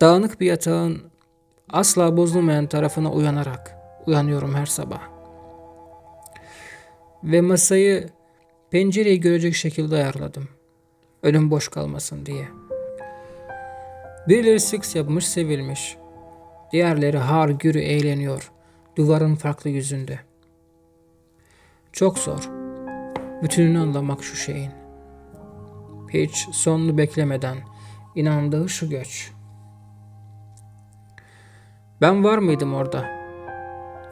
Dağınık bir yatağın asla bozulmayan tarafına uyanarak uyanıyorum her sabah. Ve masayı pencereyi görecek şekilde ayarladım. Önüm boş kalmasın diye. Birileri seks yapmış sevilmiş. Diğerleri har gürü eğleniyor. Duvarın farklı yüzünde. Çok zor. Bütününü anlamak şu şeyin. Hiç sonunu beklemeden inandığı şu göç. Ben var mıydım orada?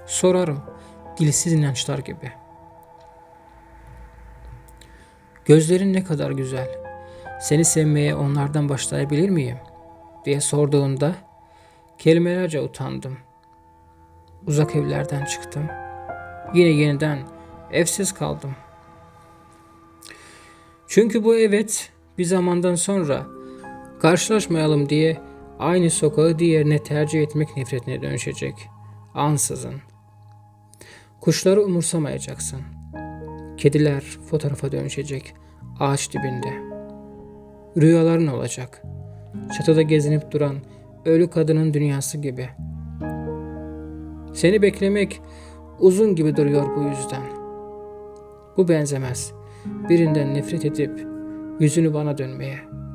Sorarım dilsiz inançlar gibi. Gözlerin ne kadar güzel. Seni sevmeye onlardan başlayabilir miyim? diye sorduğunda kelimelerce utandım. Uzak evlerden çıktım. Yine yeniden evsiz kaldım. Çünkü bu evet bir zamandan sonra karşılaşmayalım diye aynı sokağı diğerine tercih etmek nefretine dönüşecek. Ansızın. Kuşları umursamayacaksın. Kediler fotoğrafa dönüşecek ağaç dibinde. Rüyaların olacak. Çatıda gezinip duran ölü kadının dünyası gibi. Seni beklemek uzun gibi duruyor bu yüzden. Bu benzemez. Birinden nefret edip yüzünü bana dönmeye.''